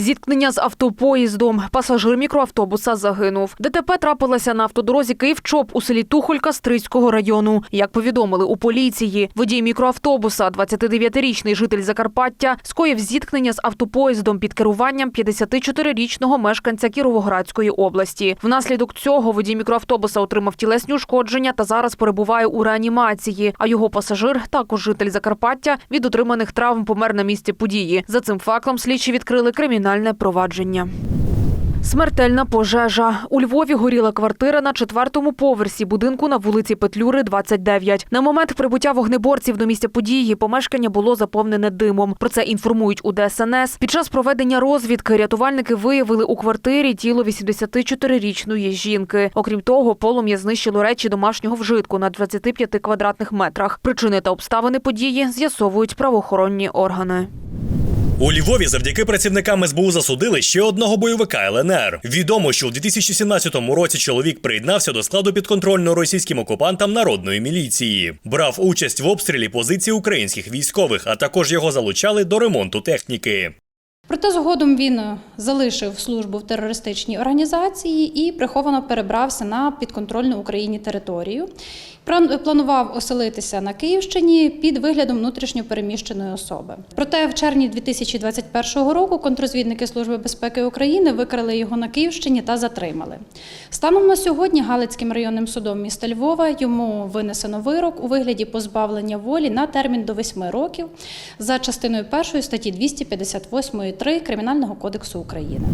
Зіткнення з автопоїздом. Пасажир мікроавтобуса загинув. ДТП трапилося на автодорозі Київ-Чоп у селі Тухолька Стрийського району. Як повідомили у поліції, водій мікроавтобуса, 29-річний житель Закарпаття, скоїв зіткнення з автопоїздом під керуванням 54-річного мешканця Кіровоградської області. Внаслідок цього водій мікроавтобуса отримав тілесні ушкодження та зараз перебуває у реанімації. А його пасажир, також житель Закарпаття, від отриманих травм помер на місці події. За цим фактом слідчі відкрили кримінальне провадження. Смертельна пожежа. У Львові горіла квартира на четвертому поверсі будинку на вулиці Петлюри, 29. На момент прибуття вогнеборців до місця події помешкання було заповнене димом. Про це інформують у ДСНС. Під час проведення розвідки рятувальники виявили у квартирі тіло 84-річної жінки. Окрім того, полум'я знищило речі домашнього вжитку на 25 квадратних метрах. Причини та обставини події з'ясовують правоохоронні органи. У Львові завдяки працівникам СБУ засудили ще одного бойовика ЛНР. Відомо, що у 2017 році чоловік приєднався до складу підконтрольного російським окупантам народної міліції. Брав участь в обстрілі позицій українських військових, а також його залучали до ремонту техніки. Проте згодом він залишив службу в терористичній організації і приховано перебрався на підконтрольну Україні територію. План- Планував оселитися на Київщині під виглядом внутрішньо переміщеної особи. Проте в червні 2021 року контрозвідники Служби безпеки України викрали його на Київщині та затримали. Станом на сьогодні Галицьким районним судом міста Львова йому винесено вирок у вигляді позбавлення волі на термін до 8 років за частиною першої статті 258.3 Кримінального кодексу України.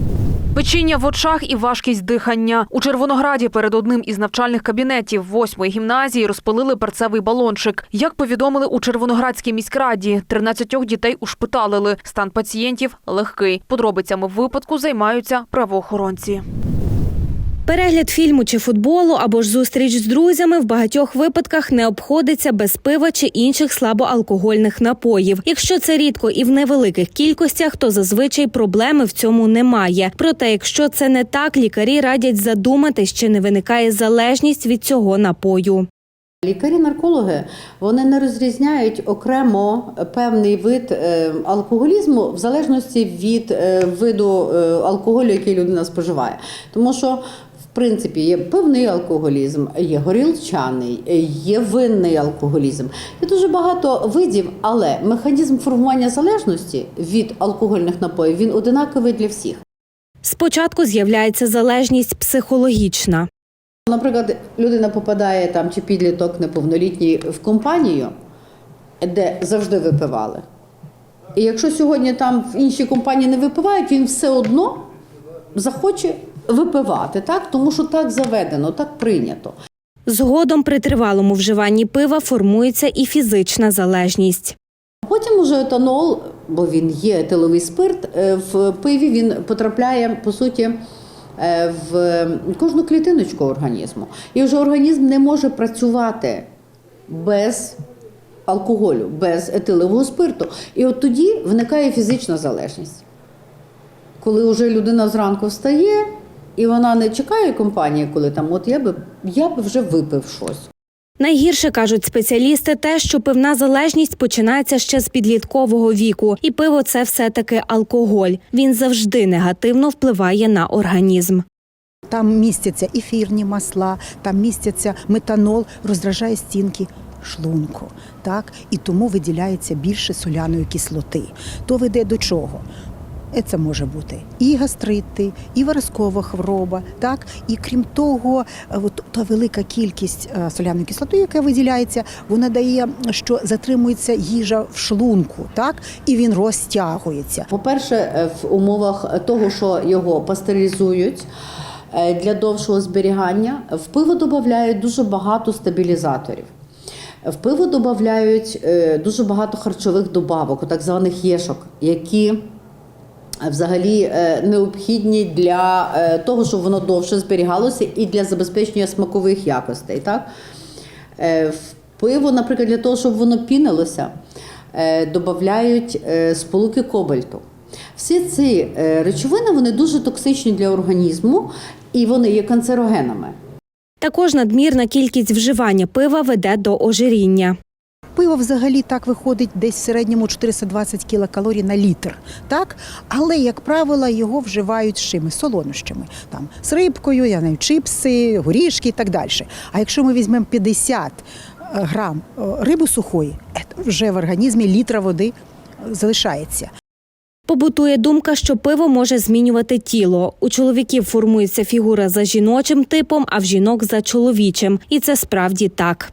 Печіння в очах і важкість дихання. У Червонограді перед одним із навчальних кабінетів восьмої гімназії розпалили перцевий балончик. Як повідомили у Червоноградській міськраді, 13 дітей ушпиталили. Стан пацієнтів легкий. Подробицями випадку займаються правоохоронці. Перегляд фільму чи футболу або ж зустріч з друзями в багатьох випадках не обходиться без пива чи інших слабоалкогольних напоїв. Якщо це рідко і в невеликих кількостях, то зазвичай проблеми в цьому немає. Проте, якщо це не так, лікарі радять задуматись, чи не виникає залежність від цього напою. Лікарі-наркологи вони не розрізняють окремо певний вид е, алкоголізму в залежності від е, виду е, алкоголю, який людина споживає. Тому що принципі є певний алкоголізм, є горілчаний, є винний алкоголізм. Є дуже багато видів, але механізм формування залежності від алкогольних напоїв він одинаковий для всіх. Спочатку з'являється залежність психологічна. Наприклад, людина попадає там чи підліток неповнолітній в компанію, де завжди випивали. І якщо сьогодні там в іншій компанії не випивають, він все одно захоче випивати, так? тому що так заведено, так прийнято. Згодом при тривалому вживанні пива формується і фізична залежність. Потім уже етанол, бо він є етиловий спирт, е, в пиві він потрапляє по суті е, в кожну клітиночку організму. І вже організм не може працювати без алкоголю, без етилового спирту. І от тоді виникає фізична залежність. Коли вже людина зранку встає, і вона не чекає компанії, коли там, от я би, я би вже випив щось. Найгірше кажуть спеціалісти, те, що пивна залежність починається ще з підліткового віку, і пиво це все таки алкоголь. Він завжди негативно впливає на організм. Там містяться ефірні масла, там містяться метанол, роздражає стінки шлунку. Так? І тому виділяється більше соляної кислоти. То веде до чого? Е, Це може бути і гастрити, і виразкова хвороба, так і крім того, е, от та велика кількість е, соляної кислоти, яка виділяється, вона дає, що затримується їжа в шлунку, так і він розтягується. По-перше, е, в умовах того, що його пастеризують для довшого зберігання, в пиво додають дуже багато стабілізаторів. В пиво додають дуже багато харчових добавок, так званих єшок, які взагалі е, необхідні для е, того, щоб воно довше зберігалося і для забезпечення смакових якостей. Так? Е, В пиво, наприклад, для того, щоб воно пінилося, е, додають е, сполуки кобальту. Всі ці е, речовини вони дуже токсичні для організму і вони є канцерогенами. Також надмірна кількість вживання пива веде до ожиріння. Пиво взагалі так виходить десь в середньому 420 кілокалорій на літр. Так? Але, як правило, його вживають з чими? Солонощами. Там, з рибкою, я знаю, чипси, горішки і так далі. А якщо ми візьмемо 50 грам е, риби сухої, е, вже в організмі літра води е, залишається. Побутує думка, що пиво може змінювати тіло. У чоловіків формується фігура за жіночим типом, а в жінок за чоловічим. І це справді так.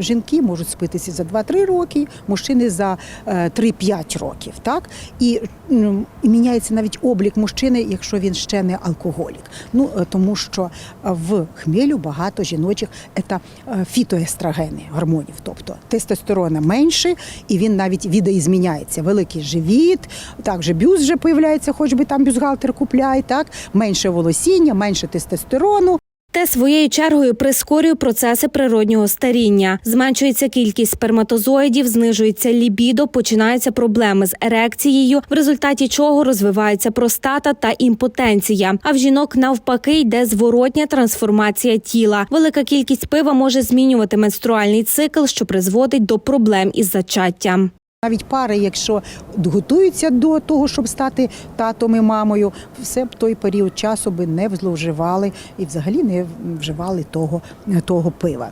Жінки можуть спитися за 2-3 роки, мужчини за е, 3-5 років. Так? І, м, міняється навіть облік мужчини, якщо він ще не алкоголік. Ну, е, тому що е, в хмелю багато жіночих це е, фітоестрогени гормонів. Тобто тестостерона менше, і він навіть відеізміняється. Великий живіт, також бюст вже появляється, хоч би там бюстгальтер купляй, так? менше волосіння, менше тестостерону. Те своєю чергою прискорює процеси природнього старіння. Зменшується кількість сперматозоїдів, знижується лібідо, починаються проблеми з ерекцією, в результаті чого розвивається простата та імпотенція. А в жінок навпаки йде зворотня трансформація тіла. Велика кількість пива може змінювати менструальний цикл, що призводить до проблем із зачаттям. Навіть пари, якщо готуються до того, щоб стати татом і мамою, все б той період часу би не зловживали і взагалі не вживали того, того пива.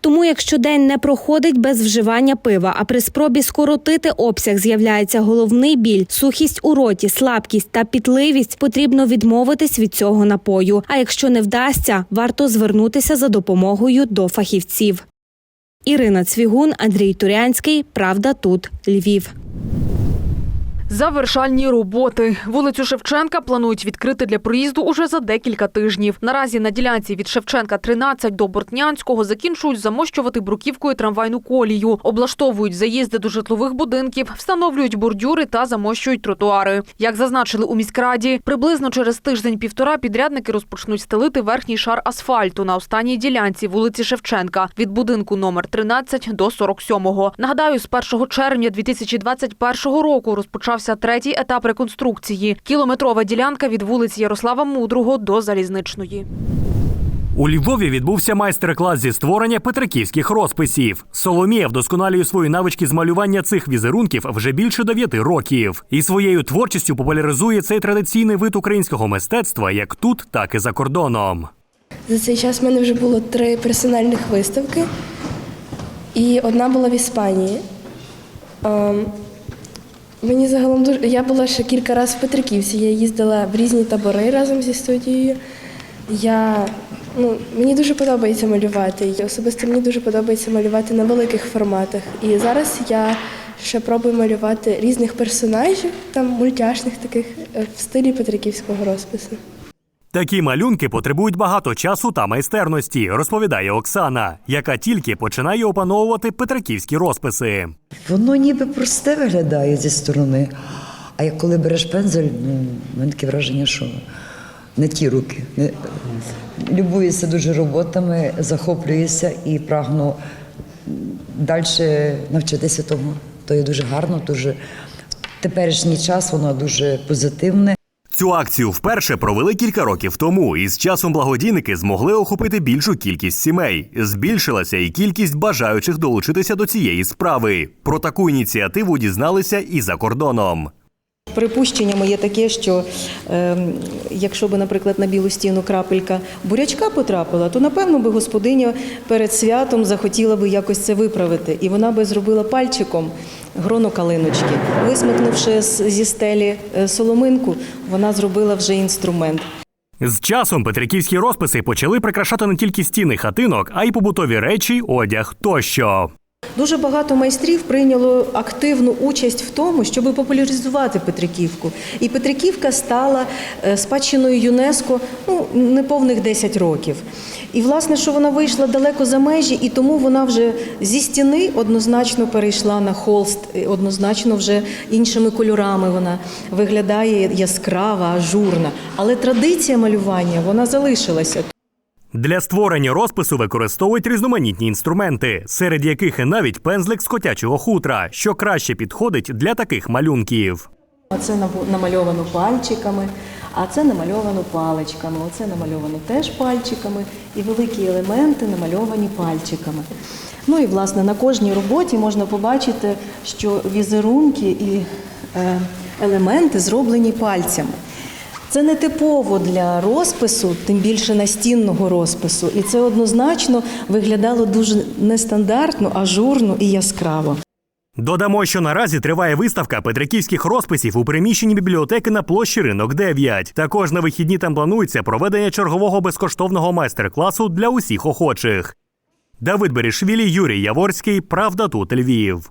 Тому, якщо день не проходить без вживання пива, а при спробі скоротити обсяг з'являється головний біль, сухість у роті, слабкість та пітливість, потрібно відмовитись від цього напою. А якщо не вдасться, варто звернутися за допомогою до фахівців. Ірина Цвігун, Андрій Турянський. Правда тут Львів. Завершальні роботи. Вулицю Шевченка планують відкрити для проїзду уже за декілька тижнів. Наразі на ділянці від Шевченка 13 до Бортнянського закінчують замощувати бруківкою трамвайну колію, облаштовують заїзди до житлових будинків, встановлюють бордюри та замощують тротуари. Як зазначили у міськраді, приблизно через тиждень-півтора підрядники розпочнуть стелити верхній шар асфальту на останній ділянці вулиці Шевченка від будинку номер 13 до 47-го. Нагадаю, з 1 червня 2021 року розпочався третій етап реконструкції. Кілометрова ділянка від вулиці Ярослава Мудрого до Залізничної. У Львові відбувся майстер-клас зі створення петриківських розписів. Соломія вдосконалює свої навички з малювання цих візерунків вже більше дев'яти років. І своєю творчістю популяризує цей традиційний вид українського мистецтва як тут, так і за кордоном. За цей час в мене вже було три персональних виставки, і одна була в Іспанії. Мені загалом дуже. Я була ще кілька разів в Петриківці. Я їздила в різні табори разом зі студією. Я, ну, мені дуже подобається малювати. І особисто мені дуже подобається малювати на великих форматах. І зараз я ще пробую малювати різних персонажів, там мультяшних таких е, в стилі Петриківського розпису. Такі малюнки потребують багато часу та майстерності, розповідає Оксана, яка тільки починає опановувати петриківські розписи. Воно ніби просте виглядає зі сторони. А як коли береш пензель, ну, в мене таке враження, що не ті руки. Не... Любуюся дуже роботами, захоплююся і прагну далі навчитися тому. То є дуже гарно, дуже теперішній час воно дуже позитивне. Цю акцію вперше провели кілька років тому, і з часом благодійники змогли охопити більшу кількість сімей. Збільшилася і кількість бажаючих долучитися до цієї справи. Про таку ініціативу дізналися і за кордоном. Припущення моє таке, що е, якщо б, наприклад, на білу стіну крапелька бурячка потрапила, то напевно би господиня перед святом захотіла би якось це виправити, і вона би зробила пальчиком гроно калиночки. Висмикнувши зі стелі е, соломинку, вона зробила вже інструмент. З часом петриківські розписи почали прикрашати не тільки стіни хатинок, а й побутові речі, одяг тощо. Дуже багато майстрів прийняло активну участь в тому, щоб популяризувати Петриківку. І Петриківка стала е, спадщиною ЮНЕСКо ну, неповних 10 років. І власне, що вона вийшла далеко за межі, і тому вона вже зі стіни однозначно перейшла на холст, однозначно вже іншими кольорами вона виглядає яскрава, ажурна. Але традиція малювання вона залишилася. Для створення розпису використовують різноманітні інструменти, серед яких і навіть пензлик з котячого хутра, що краще підходить для таких малюнків. Набу- намальовано пальчиками, а це намальовано паличками. Оце намальовано теж пальчиками, і великі елементи намальовані пальчиками. Ну і власне на кожній роботі можна побачити, що візерунки і е, елементи зроблені пальцями. Це не типово для розпису, тим більше настінного розпису, і це однозначно виглядало дуже нестандартно, ажурно і яскраво. Додамо, що наразі триває виставка петриківських розписів у приміщенні бібліотеки на площі Ринок 9. Також на вихідні там планується проведення чергового безкоштовного майстер-класу для усіх охочих. Давид Берішвілі, Юрій Яворський. Правда тут Львів.